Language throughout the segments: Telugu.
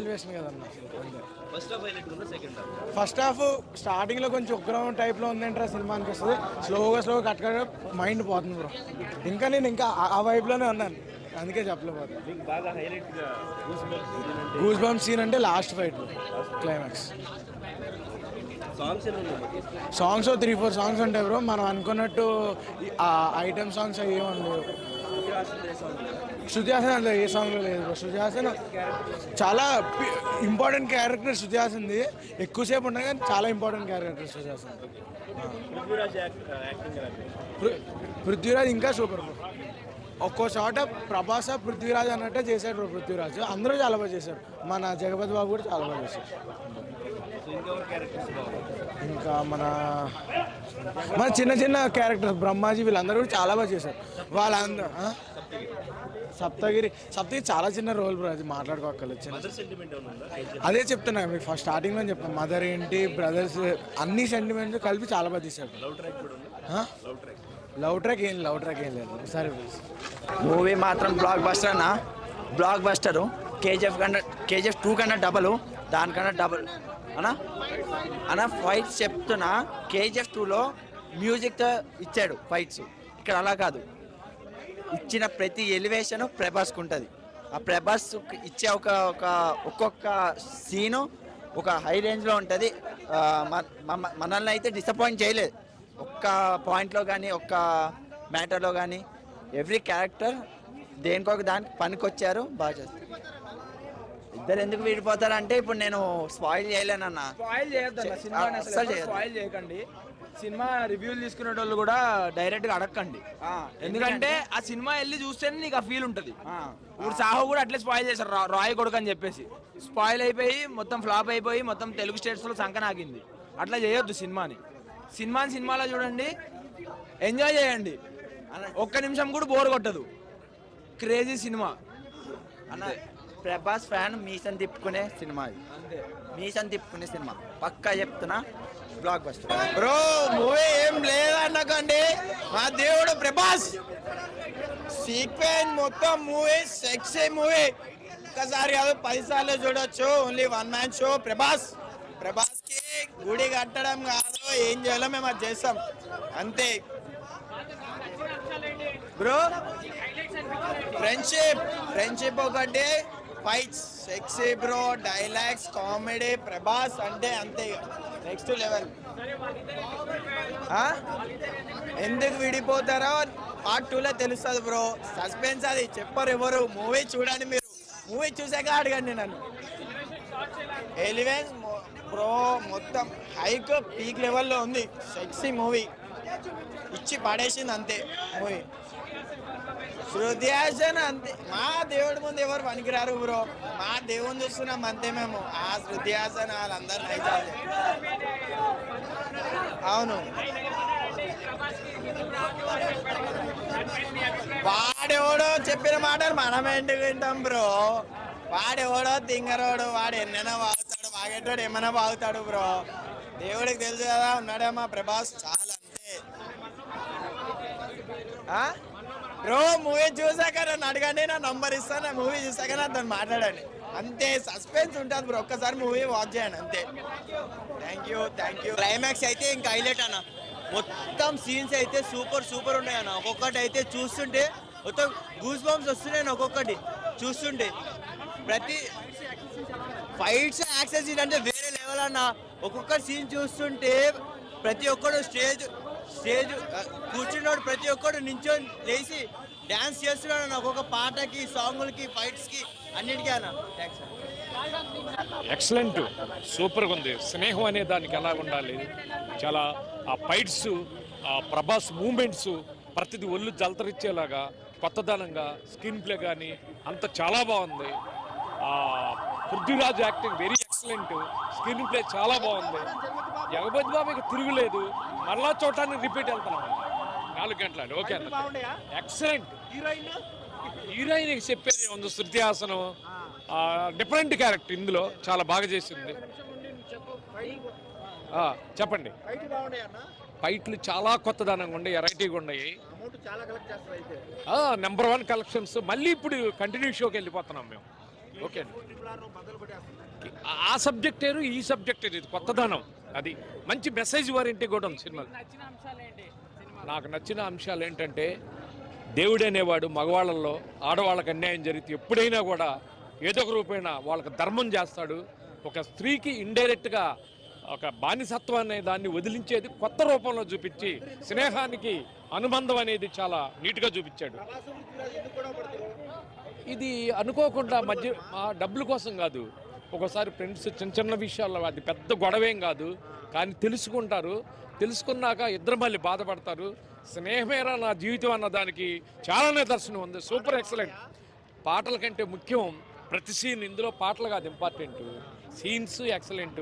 ఎలివేషన్ కదన్న. ఫస్ట్ హాఫ్ హైలైట్ ఉందా సెకండ్ హాఫ్ ఫస్ట్ హాఫ్ స్టార్టింగ్లో కొంచెం ఉగ్రం టైప్లో ఉందంటే సినిమా అనిపిస్తుంది. స్లోగా స్లోగా కట్ కట్ మైండ్ పోతుంది బ్రో ఇంకా నేను ఇంకా ఆ- ఆ వైబ్లోనే ఉన్నాను. అందుకే గా గూస్ సీన్ అంటే? Last fight climax songs three four songs ఉంటాయి బ్రో మనం అనుకున్నట్టు ఐటమ్ సాంగ్స్ అవి ఏమి లేవు శృతి హాసన్ ఏ సాంగ్లో లేదు. బ్రో శృతి హాసన్ చాలా ఇంపార్టెంట్ క్యారెక్టర్ శృతి హాసన్ది ఎక్కువసేపు ఉండదు కానీ చాలా ఇంపార్టెంట్ క్యారెక్టర్ శృతి హాసన్ పృథ్వీరాజ్ ఇంకా సూపర్ బ్రో ఒక్కో చోట ప్రభాస పృథ్వీరాజ్ అన్నట్టే చేశాడు బ్రో పృథ్వీరాజ్. అందరూ చాలా బాగా చేశారు. మన జగపతి బాబు కూడా చాలా బాగా చేశారు ఇంకా మన మన చిన్న చిన్న క్యారెక్టర్స్ బ్రహ్మాజీ వీళ్ళందరూ కూడా చాలా బాగా చేశారు. వాళ్ళందరూ? సప్తగిరి. సప్తగిరి. చాలా చిన్న రోల్ బ్రో అది ఉందా? అదే చెప్తున్నా మీకు ఫస్ట్ స్టార్టింగ్లో చెప్తాను మదర్ ఏంటి బ్రదర్స్ అన్ని సెంటిమెంట్స్ కలిపి చాలా బాగా తీశారు లవ్ ట్రాక్ కూడా ఉందా? ఆ? లవ్ ట్రాక్ లవ్ ట్రాక్ ఏం లవ్ ట్రాక్ ఏం లేదు. సరే మూవీ మాత్రం బ్లాక్ బస్టర్ అన్న. బ్లాక్ బస్టరు కేజీఎఫ్ కన్నా కేజీఎఫ్ టూ కన్నా డబల్ దానికన్నా డబల్ అన్నా? అన్న ఫైట్స్ చెప్తున్నా. కేజీఎఫ్ టూలో మ్యూజిక్తో ఇచ్చాడు ఫైట్స్ ఇక్కడ అలా కాదు. ఇచ్చిన ప్రతి ఎలివేషను ప్రభాస్కి ఉంటుంది. ఆ ప్రభాస్ ఇచ్చే ఒక ఒక ఒక్కొక్క సీను ఒక హై రేంజ్లో ఉంటుంది. మనల్ని అయితే డిసప్పాయింట్ చేయలేదు. ఒక్క పాయింట్లో కానీ ఒక్క మ్యాటర్లో కానీ ఎవ్రీ క్యారెక్టర్ దేనికొక దానికి పనికొచ్చారు బాగా చేస్తారు. ఇద్దరు ఎందుకు విడిపోతారంటే ఇప్పుడు నేను స్పాయిల్ చేయలేనన్నా. స్పాయిల్ అసలు చేయొద్దు. స్పాయిల్ చేయకండి. సినిమా రివ్యూలు తీసుకునే వాళ్ళు కూడా డైరెక్ట్గా అడగండి ఎందుకంటే ఆ సినిమా వెళ్ళి చూస్తేనే నీకు ఆ ఫీల్ ఉంటది. ఇప్పుడు సాహో కూడా అట్లే స్పాయిల్ చేశారు రా- రాయ్ కొడుకు అని చెప్పేసి. స్పాయిల్ అయిపోయి మొత్తం ఫ్లాప్ అయిపోయి మొత్తం తెలుగు స్టేట్స్లో సంకనాగింది అట్లా చేయొద్దు సినిమాని. సినిమాని సినిమాలో చూడండి ఎంజాయ్ చేయండి. ఒక్క నిమిషం కూడా బోర్ కొట్టదు. క్రేజీ సినిమా. అన్న ప్రభాస్ ఫ్యాన్ మీసం తిప్పుకునే సినిమా ఇది. మీసం తిప్పుకునే సినిమా. పక్కా చెప్తున్నా బ్లాక్ బస్టర్ బ్రో మూవీ ఏం లేదన్నకండి మా దేవుడు ప్రభాస్. సీక్వెన్స్ మొత్తం మూవీ సెక్సీ మూవీ. ఒక్కసారి కాదు పది సార్లు చూడొచ్చు. Only one man show Prabhas. ప్రభాస్కి గుడి కట్టడం కాదు ఏం చేయాలో మేము అది చేస్తాం. అంతే. బ్రో ఫ్రెండ్షిప్ ఫ్రెండ్షిప్ ఒకటి. Fights sexy bro dialogues comedy Prabhas అంటే అంతే నెక్స్ట్ లెవెల్ ఎందుకు విడిపోతారో పార్ట్ టూలో తెలుస్తుంది బ్రో సస్పెన్స్ అది. చెప్పరు ఎవరు. మూవీ చూడండి మీరు. మూవీ చూసాక అడగండి నన్ను. ఎలివెన్స్ బ్రో మొత్తం హైక్ పీక్ లెవెల్లో ఉంది. సెక్సీ మూవీ ఇచ్చి పడేసింది అంతే. మూవీ శృతి హాసన్ అంతే. మా దేవుడి ముందు ఎవరు పనికిరారు బ్రో? మా దేవుని చూస్తున్నాం అంతే మేము. ఆ శృతి హాసన్ వాళ్ళందరూ నైజాలు అవును. వాడెవడో చెప్పిన మాటలు మనం ఏంటి వింటాం బ్రో? వాడెవడో తింగరోడు వాడు ఎన్నైనా బాగుతాడు వాగేటోడు ఏమైనా బాగుతాడు బ్రో? దేవుడికి తెలుసు కదా ఉన్నాడేమా ప్రభాస్ చాలా అంతే. ఆ? బ్రో మూవీ చూసాక నన్ను అడగండి నా నంబర్ ఇస్తాను నా మూవీ చూసాక నాతో మాట్లాడండి. అంతే సస్పెన్స్ ఉంటుంది బ్రో ఒక్కసారి మూవీ వాచ్ చేయండి అంతే. Thank you thank you climax అయితే ఇంకా హైలైట్ అన్న. మొత్తం సీన్స్ అయితే సూపర్ సూపర్ ఉన్నాయి అన్న. ఒక్కొక్కటి అయితే చూస్తుంటే మొత్తం గూస్ బాంబ్స్ వస్తున్నాయి ఒక్కొక్కటి. చూస్తుంటే. ప్రతి ఫైట్స్ యాక్సెస్ అంటే వేరే లెవెల్ అన్న. ఒక్కొక్క సీన్ చూస్తుంటే ప్రతి ఒక్కడు స్టేజ్ స్టేజ్ కూర్చున్నాడు ప్రతి ఒక్కడు నించొని లేచి డ్యాన్స్ చేస్తున్నాడు నాకు ఒక పాటకి సాంగులకి ఫైట్స్కి అన్నిటికీ అన్న. థ్యాంక్స్ ఎక్సలెంట్ సూపర్గా ఉంది. స్నేహం అనే దానికి ఎలా ఉండాలి? చాలా ఆ ఫైట్స్ ఆ ప్రభాస్ మూమెంట్స్ ప్రతిది ఒళ్ళు జలతరిచ్చేలాగా కొత్తదనంగా స్క్రీన్ ప్లే కానీ అంత చాలా బాగుంది. Prithviraj acting very excellent. Screenplay చాలా బాగుంది. జగపతి బాబుకి తిరుగులేదు. మరలా చూడటానికి రిపీట్ వెళ్తున్నాం. నాలుగు గంటలు ఓకే ఎక్సలెంట్. హీరోయిన్? చెప్పేది ఉంది శృతి హాసనం. డిఫరెంట్ క్యారెక్టర్ ఇందులో. చాలా బాగా చేసింది. చెప్పండి. ఫైట్లు చాలా కొత్తదనంగా ఉన్నాయి వెరైటీగా ఉన్నాయి. Number one collections. మళ్ళీ ఇప్పుడు కంటిన్యూ షోకి వెళ్ళిపోతున్నాం మేము. ఓకే అండి. ఆ సబ్జెక్ట్ వేరు ఈ సబ్జెక్ట్ వేరు ఇది కొత్తదనం. అది మంచి మెసేజ్ వారింటి కూడా ఉంది సినిమా నాకు నచ్చిన అంశాలు ఏంటంటే దేవుడు అనేవాడు మగవాళ్ళల్లో ఆడవాళ్ళకి అన్యాయం జరిగితే ఎప్పుడైనా కూడా ఏదో ఒక రూపేణ వాళ్ళకి ధర్మం చేస్తాడు. ఒక స్త్రీకి ఇండైరెక్ట్గా ఒక బానిసత్వం అనే దాన్ని వదిలించేది కొత్త రూపంలో చూపించి స్నేహానికి అనుబంధం అనేది చాలా నీట్గా చూపించాడు. ఇది అనుకోకుండా మధ్య ఆ డబ్బుల కోసం కాదు. ఒకసారి ఫ్రెండ్స్ చిన్న చిన్న విషయాల్లో అది పెద్ద గొడవేం కాదు. కానీ తెలుసుకుంటారు. తెలుసుకున్నాక ఇద్దరు మళ్ళీ బాధపడతారు. స్నేహమేరా నా జీవితం అన్న దానికి చాలా నిదర్శనం ఉంది. Super excellent. పాటల కంటే ముఖ్యం ప్రతి సీన్ ఇందులో పాటలు కాదు ఇంపార్టెంట్ సీన్స్ ఎక్సలెంట్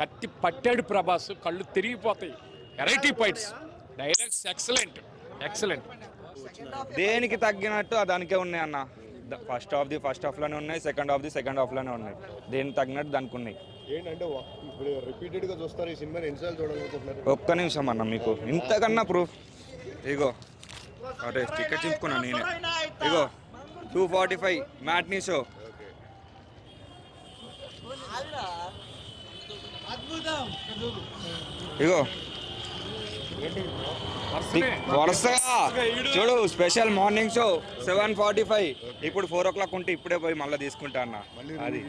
కత్తి పట్టాడు ప్రభాస్ కళ్ళు తిరిగిపోతాయి. Variety fights dialogues excellent excellent దేనికి తగ్గినట్టు ఆ దానికే ఉన్నాయి అన్న. ఫస్ట్ హాఫ్ ది ఫస్ట్ హాఫ్లోనే ఉన్నాయి సెకండ్ హాఫ్ ది సెకండ్ హాఫ్లోనే ఉన్నాయి. దేనికి తగ్గినట్టు దానికి ఉన్నాయి. ఏంటంటే ఇప్పుడు రిపీటెడ్గా చూస్తారు ఈ సినిమాని ఎన్నిసార్లు చూడాలనుకుంటున్నారు? ఒక్క నిమిషం అన్న మీకు. ఇంతకన్నా ప్రూఫ్ ఇగో. అదే టికెట్ చింపుకున్నా నేనే. ఇగో two forty five matinee show ఇగో. వరుసగా. చూడు special morning show seven forty five. ఇప్పుడు ఫోర్ ఓ క్లాక్ ఉంటే ఇప్పుడే పోయి మళ్ళీ తీసుకుంటా అన్న. అది.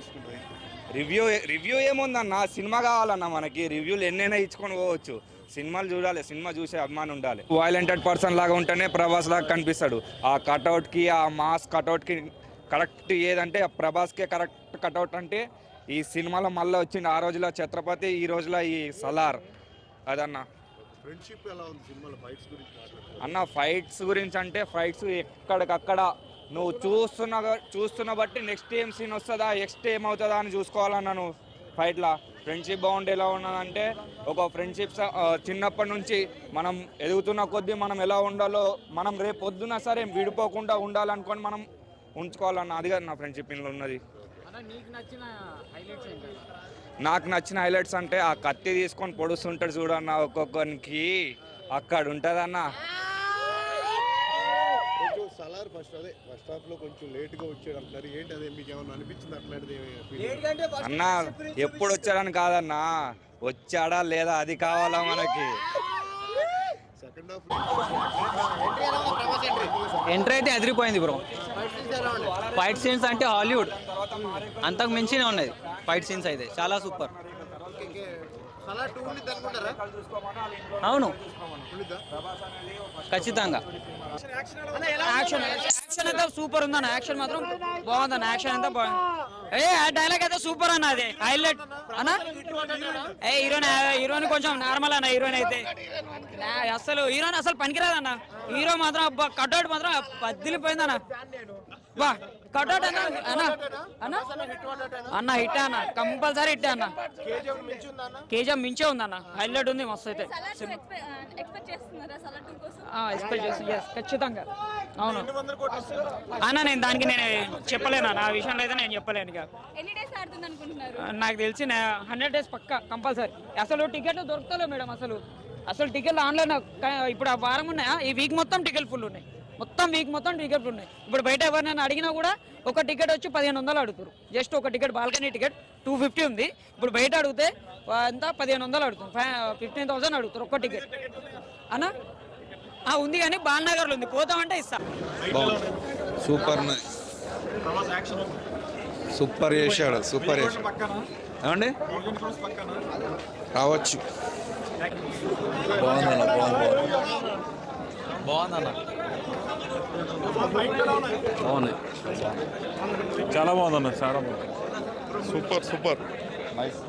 రివ్యూ రివ్యూ ఏముందన్న సినిమా కావాలన్న మనకి. రివ్యూలు ఎన్నైనా ఇచ్చుకొని పోవచ్చు. సినిమాలు చూడాలి. సినిమా చూసే అభిమానం ఉండాలి. వైలెంటెడ్ పర్సన్ లాగా ఉంటేనే ప్రభాస్ లాగా కనిపిస్తాడు. ఆ కటౌట్కి ఆ మాస్ కటౌట్కి కరెక్ట్ ఏదంటే ప్రభాస్కే కరెక్ట్ కటౌట్ అంటే ఈ సినిమాలో మళ్ళీ వచ్చింది ఆ రోజులో ఛత్రపతి ఈ రోజులో ఈ సలార్. అదన్న. ఫ్రెండ్షిప్ ఎలా ఉంది సినిమాలో? ఫైట్స్ గురించి అన్న ఫైట్స్ గురించి అంటే ఫైట్స్ ఎక్కడికక్కడ నువ్వు చూస్తున్న చూస్తున్న బట్టి నెక్స్ట్ ఏం సీన్ వస్తుందా నెక్స్ట్ ఏం అవుతుందా అని చూసుకోవాలన్న నువ్వు ఫైట్లా. ఫ్రెండ్షిప్ బాగుండి ఎలా ఉన్నదంటే ఒక ఫ్రెండ్షిప్ చిన్నప్పటి నుంచి మనం ఎదుగుతున్న కొద్దీ మనం ఎలా ఉండాలో మనం రేపు పొద్దున సరే విడిపోకుండా ఉండాలనుకొని మనం ఉంచుకోవాలన్న. అది కాదు నా ఫ్రెండ్షిప్ ఉన్నది. నాకు నచ్చిన హైలైట్స్ అంటే ఆ కత్తి తీసుకొని పొడుస్తుంటాడు చూడన్న ఒక్కొక్కరికి అక్కడ ఉంటుందన్న. కొంచెం సలార్ ఫస్ట్ అదే ఫస్ట్ హాఫ్లో కొంచెం లేట్గా వచ్చాడు అంటున్నారు. ఏంటి అదే? మీకు ఏమన్నా అనిపించింది అట్లాంటిది? అన్న ఎప్పుడు వచ్చాడని కాదన్నా. వచ్చాడా లేదా అది కావాలా మనకి? సెకండ్ హాఫ్ ఎంట్రీ అయితే అదిరిపోయింది బ్రో ఫైట్ సీన్స్ అంటే హాలీవుడ్ అంతకు మించినే ఉన్నది ఫైట్ సీన్స్ అయితే. చాలా సూపర్. అవును. ఖచ్చితంగా. యాక్షన్ యాక్షన్ అయితే సూపర్ ఉందన్న? యాక్షన్ మాత్రం బాగుందన్న. యాక్షన్ అంతా బాగుంది? ఏ ఆ డైలాగ్ అయితే సూపర్ అన్న అది. హైలైట్ అన్న? ఏ హీరోయిన్ హీరోయిన్ కొంచెం నార్మల్ అన్న హీరోయిన్ అయితే. అసలు హీరోయిన్ అసలు పనికిరాదన్న. హీరో మాత్రం అబ్బా కట్అవుట్ మాత్రం పద్దిలిపోయిందన్న బా కట్అవుట్ అన్న అన్న. అన్న? అన్న హిట్ అన్న. కంపల్సరీ హిట్ అన్న. కేజీఎం మించే ఉందన్న. హైలైట్ ఉంది మస్తు అయితే. ఎక్స్పెక్ట్ ఖచ్చితంగా. అవును. అన్న నేను దానికి నేను చెప్పలేను అన్న ఆ విషయంలో అయితే నేను చెప్పలేను ఇక. ఎన్ని డేస్ ఆడుతుంది అనుకుంటున్నారు? నాకు తెలిసి హండ్రెడ్ డేస్ పక్కా కంపల్సరీ. అసలు టికెట్లు దొరుకుతలేవు మేడం అసలు. అసలు టికెట్లు ఆన్లైన్ ఇప్పుడు ఆ వారం ఉన్నాయా. ఈ వీక్ మొత్తం టికెట్ ఫుల్ ఉన్నాయి. మొత్తం వీక్ మొత్తం టికెట్లు ఉన్నాయి. ఇప్పుడు బయట ఎవరినైనా అడిగినా కూడా ఒక టికెట్ వచ్చి పదిహేను వందలు అడుగుతారు. జస్ట్ ఒక ticket balcony ticket two fifty ఉంది. ఇప్పుడు బయట అడిగితే అంతా పదిహేను వందలు అడుగుతారు. ఫిఫ్టీన్ థౌసండ్ అడుగుతారు ఒక్క టికెట్. అన్నా? ఆ, ఉంది కానీ బాలనగర్లో ఉంది. పోతామంటే ఇస్తా. సూపర్ సూపర్ చేశాడు సూపర్ చేశాడు. ఏమండి? రావచ్చు. బాగుందన్న బాగుంది బాగుందన్న. బాగుంది. చాలా బాగుందన్న చాలా బాగుంది. Super super. నైస్